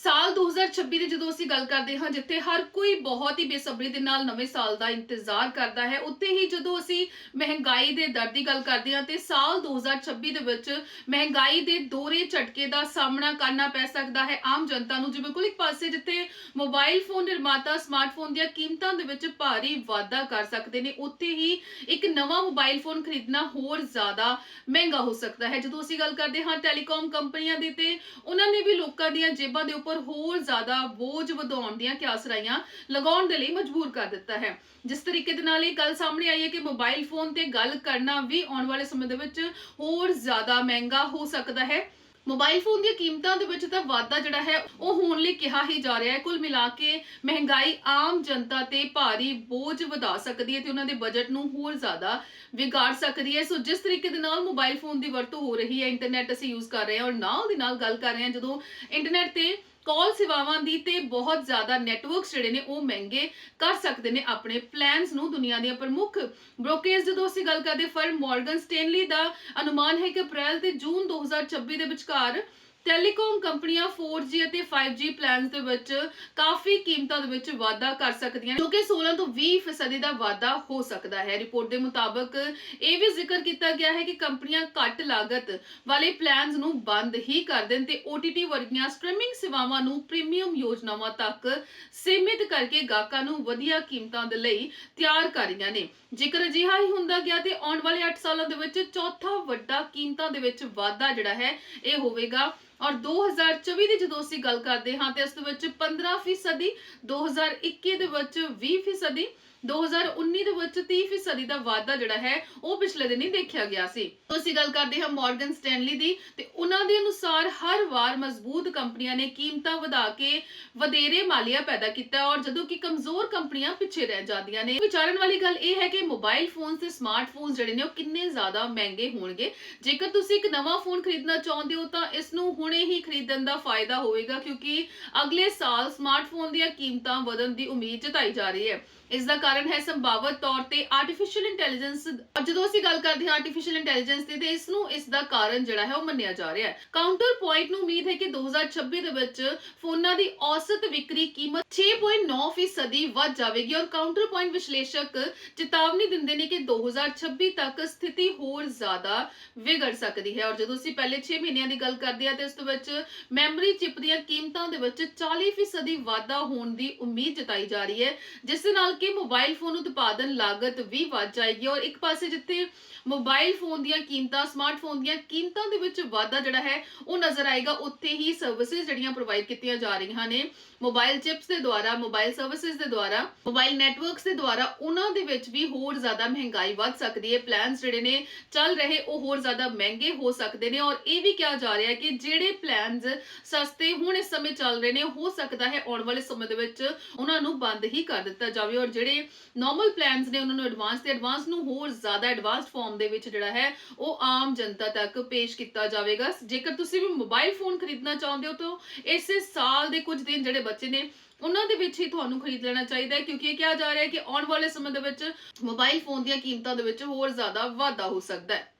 ਸਾਲ 2026 ਦੀ ਜਦੋਂ ਅਸੀਂ ਗੱਲ ਕਰਦੇ ਹਾਂ, ਜਿੱਥੇ ਹਰ ਕੋਈ ਬਹੁਤ ਹੀ ਬੇਸਬਰੀ ਦੇ ਨਾਲ ਨਵੇਂ ਸਾਲ ਦਾ ਇੰਤਜ਼ਾਰ ਕਰਦਾ ਹੈ, ਉੱਥੇ ਹੀ ਜਦੋਂ ਅਸੀਂ ਮਹਿੰਗਾਈ ਦੇ ਦਰ ਦੀ ਗੱਲ ਕਰਦੇ ਹਾਂ, ਤੇ ਸਾਲ 2026 ਦੇ ਵਿੱਚ ਮਹਿੰਗਾਈ ਦੇ ਦੋਰੇ ਝਟਕੇ ਦਾ ਸਾਹਮਣਾ ਕਰਨਾ ਪੈ ਸਕਦਾ ਹੈ ਆਮ ਜਨਤਾ ਨੂੰ। ਜਿਵੇਂ ਬਿਲਕੁਲ ਇੱਕ ਪਾਸੇ ਜਿੱਥੇ ਮੋਬਾਈਲ ਫੋਨ ਨਿਰਮਾਤਾ ਸਮਾਰਟਫੋਨ ਦੀਆਂ ਕੀਮਤਾਂ ਦੇ ਵਿੱਚ ਭਾਰੀ ਵਾਧਾ ਕਰ ਸਕਦੇ ਨੇ, ਉੱਥੇ ਹੀ ਇੱਕ ਨਵਾਂ ਮੋਬਾਈਲ ਫੋਨ ਖਰੀਦਣਾ ਹੋਰ ਜ਼ਿਆਦਾ ਮਹਿੰਗਾ ਹੋ ਸਕਦਾ ਹੈ। ਜਦੋਂ ਅਸੀਂ ਗੱਲ ਕਰਦੇ ਹਾਂ ਟੈਲੀਕਾਮ ਕੰਪਨੀਆਂ ਦੀ, ਤੇ ਉਹਨਾਂ ਨੇ ਵੀ ਲੋਕਾਂ ਦੀਆਂ ਜੇਬਾਂ ਦੇ ਉੱਪਰ ਹੋਰ ਜ਼ਿਆਦਾ ਬੋਝ ਵਧਾਉਣ ਦੀਆਂ ਕਿਆਸਰਾਈਆਂ ਲਗਾਉਣ ਦੇ ਲਈ ਮਜਬੂਰ ਕਰ ਦਿੱਤਾ ਹੈ। ਜਿਸ ਤਰੀਕੇ ਦੇ ਨਾਲ ਇਹ ਗੱਲ ਸਾਹਮਣੇ ਆਈ ਹੈ ਕਿ ਮੋਬਾਈਲ ਫੋਨ ਤੇ ਗੱਲ ਕਰਨਾ ਵੀ ਆਉਣ ਵਾਲੇ ਸਮੇਂ ਦੇ ਵਿੱਚ ਹੋਰ ਜ਼ਿਆਦਾ ਮਹਿੰਗਾ ਹੋ ਸਕਦਾ ਹੈ। ਮੋਬਾਈਲ ਫੋਨ ਦੀਆਂ ਕੀਮਤਾਂ ਦੇ ਵਿੱਚ ਤਾਂ ਵਾਧਾ ਜਿਹੜਾ ਹੈ, ਉਹ ਹੋਣ ਲਈ ਕਿਹਾ ਹੀ ਜਾ ਰਿਹਾ ਹੈ। ਕੁੱਲ ਮਿਲਾ ਕੇ ਮਹਿੰਗਾਈ ਆਮ ਜਨਤਾ ਤੇ ਭਾਰੀ ਬੋਝ ਵਧਾ ਸਕਦੀ ਹੈ ਤੇ ਉਹਨਾਂ ਦੇ ਬਜਟ ਨੂੰ ਹੋਰ ਜ਼ਿਆਦਾ ਵਿਗਾੜ ਸਕਦੀ ਹੈ। ਸੋ ਜਿਸ ਤਰੀਕੇ ਦੇ ਨਾਲ ਮੋਬਾਈਲ ਫੋਨ ਦੀ ਵਰਤੋਂ ਹੋ ਰਹੀ ਹੈ ਇੰਟਰਨੈਟ ਅਸੀਂ ਯੂਜ਼ ਕਰ ਰਹੇ ਹਾਂ ਔਰ ਨਾਲ ਦੀ ਨਾਲ ਗੱਲ ਕਰ ਰਹੇ ਹਾਂ, ਜਦੋਂ ਇੰਟਰਨੈਟ ਤੇ ਕਾਲ ਸੇਵਾਵਾਂ ਦੀ ਤੇ ਬਹੁਤ ਜ਼ਿਆਦਾ ਨੈਟਵਰਕਸ ਜਿਹੜੇ ਨੇ ਉਹ ਮਹਿੰਗੇ ਕਰ ਸਕਦੇ ਨੇ ਆਪਣੇ ਪਲਾਨਸ ਨੂੰ ਦੁਨੀਆ ਦੀਆਂ ਪ੍ਰਮੁੱਖ ਬ੍ਰੋਕਰੇਜ ਜਦੋਂ ਅਸੀਂ ਗੱਲ ਕਰਦੇ ਫਰਮ ਮਾਰਗਨ ਸਟੈਨਲੀ ਦਾ ਅਨੁਮਾਨ ਹੈ ਕਿ ਅਪ੍ਰੈਲ ਤੇ ਜੂਨ 2026 ਦੇ ਵਿਚਕਾਰ ਟੈਲੀਕਾਮ ਕੰਪਨੀਆਂ 4G ਅਤੇ 5G ਪਲਾਨਸ ਦੇ ਵਿੱਚ ਕਾਫੀ ਕੀਮਤਾਂ ਦੇ ਵਿੱਚ ਵਾਧਾ ਕਰ ਸਕਦੀਆਂ ਨੇ, ਜੋ ਕਿ 16 ਤੋਂ 20% ਫੀਸਦੀ ਦਾ ਵਾਧਾ ਹੋ ਸਕਦਾ ਹੈ। ਰਿਪੋਰਟ ਦੇ ਮੁਤਾਬਕ ਇਹ ਵੀ ਜ਼ਿਕਰ ਕੀਤਾ ਗਿਆ ਹੈ ਕਿ ਕੰਪਨੀਆਂ ਘੱਟ ਲਾਗਤ ਵਾਲੇ ਪਲਾਨਸ ਨੂੰ ਬੰਦ ਹੀ ਕਰ ਦੇਣ ਤੇ OTT ਵਰਗੀਆਂ ਸਟ੍ਰੀਮਿੰਗ ਸੇਵਾਵਾਂ ਨੂੰ ਪ੍ਰੀਮੀਅਮ ਯੋਜਨਾਵਾਂ ਤੱਕ ਸੀਮਿਤ ਕਰਕੇ ਗਾਹਕਾਂ ਨੂੰ ਵਧੀਆ ਕੀਮਤਾਂ ਦੇ ਲਈ ਤਿਆਰ ਕਰ ਰਹੀਆਂ ਨੇ। ਜੇਕਰ ਅਜਿਹਾ ਹੀ ਹੁੰਦਾ ਗਿਆ ਤੇ ਆਉਣ ਵਾਲੇ 8 ਸਾਲਾਂ ਦੇ ਵਿੱਚ ਚੌਥਾ ਵੱਡਾ ਕੀਮਤਾਂ ਦੇ ਵਿੱਚ ਵਾਧਾ ਜਿਹੜਾ ਹੈ, ਇਹ ਹੋਵੇਗਾ। ਔਰ 2024 ਦੀ ਜਦੋਂ ਅਸੀਂ ਗੱਲ ਕਰਦੇ ਹਾਂ, ਤੇ ਇਸ ਦੇ ਵਿੱਚ 15 ਫੀਸਦੀ 2021 ਦੇ ਵਿੱਚ 20 ਫੀਸਦੀ 2019 ਦੇ ਵਿੱਚ 30 ਫੀਸਦੀ ਦਾ ਵਾਧਾ ਜਿਹੜਾ ਹੈ, ਉਹ ਪਿਛਲੇ ਦਿਨ ਹੀ ਦੇਖਿਆ ਗਿਆ ਸੀ। ਅਸੀਂ ਗੱਲ ਕਰਦੇ ਹਾਂ ਮਾਰਗਨ ਸਟੈਨਲੀ ਦੀ ਤੇ ਉਹਨਾਂ ਦੇ ਅਨੁਸਾਰ ਹਰ ਵਾਰ ਮਜ਼ਬੂਤ ਕੰਪਨੀਆਂ ਨੇ ਕੀਮਤਾਂ ਵਧਾ ਕੇ ਵਧੇਰੇ ਮਾਲੀਆ ਪੈਦਾ ਕੀਤਾ ਔਰ ਜਦੋਂ ਕਿ ਕਮਜ਼ੋਰ ਕੰਪਨੀਆਂ ਪਿੱਛੇ ਰਹਿ ਜਾਂਦੀਆਂ ਨੇ, ਵਿਚਾਰਨ ਵਾਲੀ ਗੱਲ ਇਹ ਹੈ ਕਿ ਮੋਬਾਈਲ ਫੋਨਸ ਤੇ ਸਮਾਰਟਫੋਨਸ ਜਿਹੜੇ ਨੇ ਉਹ ਕਿੰਨੇ ਜ਼ਿਆਦਾ ਮਹਿੰਗੇ ਹੋਣਗੇ। ਜੇਕਰ ਤੁਸੀਂ ਇੱਕ ਨਵਾਂ ਫੋਨ ਖਰੀਦਣਾ ਚਾਹੁੰਦੇ ਹੋ ਤਾਂ ਇਸ ਨੂੰ ਹੁਣੇ ਹੀ ਖਰੀਦਣ ਦਾ ਫਾਇਦਾ ਹੋਵੇਗਾ, ਕਿਉਂਕਿ ਅਗਲੇ ਸਾਲ ਸਮਾਰਟਫੋਨ ਦੀਆਂ ਕੀਮਤਾਂ ਵਧਣ ਦੀ ਉਮੀਦ ਜਤਾਈ ਜਾ ਰਹੀ ਹੈ। ਇਸ ਦਾ ਕਾਰਨ ਹੈ ਸੰਭਾਵਤ ਤੌਰ ਤੇ ਆਰਟੀਫੀਸ਼ੀਅਲ ਇੰਟੈਲੀਜੈਂਸ ਜਦੋਂ ਅਸੀਂ ਗੱਲ ਕਰਦੇ ਹਾਂ ਆਰਟੀਫੀਸ਼ੀਅਲ ਇੰਟੈਲੀਜੈਂਸ ਦੀ, ਤੇ ਇਸ ਨੂੰ ਇਸ ਦਾ ਕਾਰਨ ਜਿਹੜਾ ਹੈ ਉਹ ਮੰਨਿਆ ਜਾ ਰਿਹਾ ਹੈ। ਕਾਊਂਟਰ ਪੁਆਇੰਟ ਨੂੰ ਉਮੀਦ ਹੈ ਕਿ 2026 ਦੇ ਵਿੱਚ ਫੋਨਾਂ ਦੀ ਔਸਤ ਵਿਕਰੀ ਕੀਮਤ 6.9% ਵੱਧ ਜਾਵੇਗੀ। ਔਰ ਕਾਊਂਟਰ ਪੁਆਇੰਟ ਵਿਸ਼ਲੇਸ਼ਕ ਚੇਤਾਵਨੀ ਦਿੰਦੇ ਨੇ ਕਿ 2026 ਤੱਕ ਸਥਿਤੀ ਹੋਰ ਜ਼ਿਆਦਾ ਵਿਗੜ ਸਕਦੀ ਹੈ। ਔਰ ਜਦੋਂ ਅਸੀਂ ਪਹਿਲੇ 6 ਮਹੀਨਿਆਂ ਦੀ ਗੱਲ ਕਰਦੇ ਹਾਂ, ਤੇ ਇਸ ਦੇ ਵਿੱਚ ਮੈਮਰੀ ਚਿਪ ਦੀਆਂ ਕੀਮਤਾਂ ਦੇ ਵਿੱਚ 40% ਫੀਸਦੀ ਵਾਧਾ ਹੋਣ ਦੀ ਉਮੀਦ ਜਤਾਈ ਜਾ ਰਹੀ ਹੈ। ਜਿਸ ਨਾਲ ਕਿ ਮੋਬਾਈਲ ਮੋਬਾਈਲ ਫੋਨ ਉਤਪਾਦਨ ਲਾਗਤ ਵੀ ਵੱਧ ਜਾਏਗੀ। ਔਰ ਇੱਕ ਪਾਸੇ ਜਿੱਥੇ ਮੋਬਾਈਲ ਫੋਨ ਦੀਆਂ ਕੀਮਤਾਂ ਸਮਾਰਟਫੋਨ ਦੀਆਂ ਕੀਮਤਾਂ ਦੇ ਵਿੱਚ ਵਾਧਾ ਜਿਹੜਾ ਹੈ, ਉਹ ਨਜ਼ਰ ਆਏਗਾ। ਉੱਥੇ ਹੀ ਸਰਵਿਸਿਜ਼ ਜਿਹੜੀਆਂ ਪ੍ਰੋਵਾਈਡ ਕੀਤੀਆਂ ਜਾ ਰਹੀਆਂ ਨੇ। ਮੋਬਾਈਲ ਚਿਪਸ ਦੇ ਦੁਆਰਾ, ਮੋਬਾਈਲ ਸਰਵਿਸਿਜ਼ ਦੇ ਦੁਆਰਾ, ਮੋਬਾਈਲ ਨੈਟਵਰਕਸ ਦੇ ਦੁਆਰਾ, ਉਹਨਾਂ ਦੇ ਵਿੱਚ ਵੀ ਹੋਰ ਜ਼ਿਆਦਾ ਮਹਿੰਗਾਈ ਵੱਧ ਸਕਦੀ ਹੈ। ਪਲਾਨਸ ਜਿਹੜੇ ਨੇ, ਚੱਲ ਰਹੇ, ਉਹ ਹੋਰ ਜ਼ਿਆਦਾ ਮਹਿੰਗੇ ਹੋ ਸਕਦੇ ਨੇ। ਔਰ ਇਹ ਵੀ ਕਿਹਾ ਜਾ ਰਿਹਾ ਹੈ ਕਿ ਜਿਹੜੇ ਪਲਾਨਸ ਸਸਤੇ ਹੁਣ ਇਸ ਸਮੇਂ ਚੱਲ ਰਹੇ ਨੇ, ਹੋ ਸਕਦਾ ਹੈ ਆਉਣ ਵਾਲੇ ਸਮੇਂ ਦੇ ਵਿੱਚ ਉਹਨਾਂ ਨੂੰ ਬੰਦ ਹੀ ਕਰ ਦਿੱਤਾ ਜਾਵੇ। ਔਰ ਜਿਹੜੇ ਨਾਰਮਲ ਪਲਾਨਸ ਨੇ ਉਹਨਾਂ ਨੂੰ ਐਡਵਾਂਸ ਤੇ ਐਡਵਾਂਸ ਨੂੰ ਹੋਰ ਜ਼ਿਆਦਾ ਐਡਵਾਂਸਡ ਫਾਰਮ ਦੇ ਵਿੱਚ ਜਿਹੜਾ ਹੈ, ਉਹ ਆਮ ਜਨਤਾ ਤੱਕ ਪੇਸ਼ ਕੀਤਾ ਜਾਵੇਗਾ। ਜੇਕਰ ਤੁਸੀਂ ਵੀ ਮੋਬਾਈਲ ਫੋਨ ਖਰੀਦਣਾ ਚਾਹੁੰਦੇ ਹੋ, ਤਾਂ ਇਸੇ ਸਾਲ ਦੇ ਕੁਝ ਦਿਨ ਜਿਹੜੇ ਬੱਚੇ ਨੇ, ਉਹਨਾਂ ਦੇ ਵਿੱਚ ਹੀ ਤੁਹਾਨੂੰ ਖਰੀਦ ਲੈਣਾ ਚਾਹੀਦਾ ਹੈ, ਕਿਉਂਕਿ ਇਹ ਕਿਹਾ ਜਾ ਰਿਹਾ ਹੈ ਕਿ ਆਉਣ ਵਾਲੇ ਸਮੇਂ ਦੇ ਵਿੱਚ ਮੋਬਾਈਲ ਫੋਨ ਦੀਆਂ ਕੀਮਤਾਂ ਦੇ ਵਿੱਚ ਹੋਰ ਜ਼ਿਆਦਾ ਵਾਧਾ ਹੋ ਸਕਦਾ ਹੈ।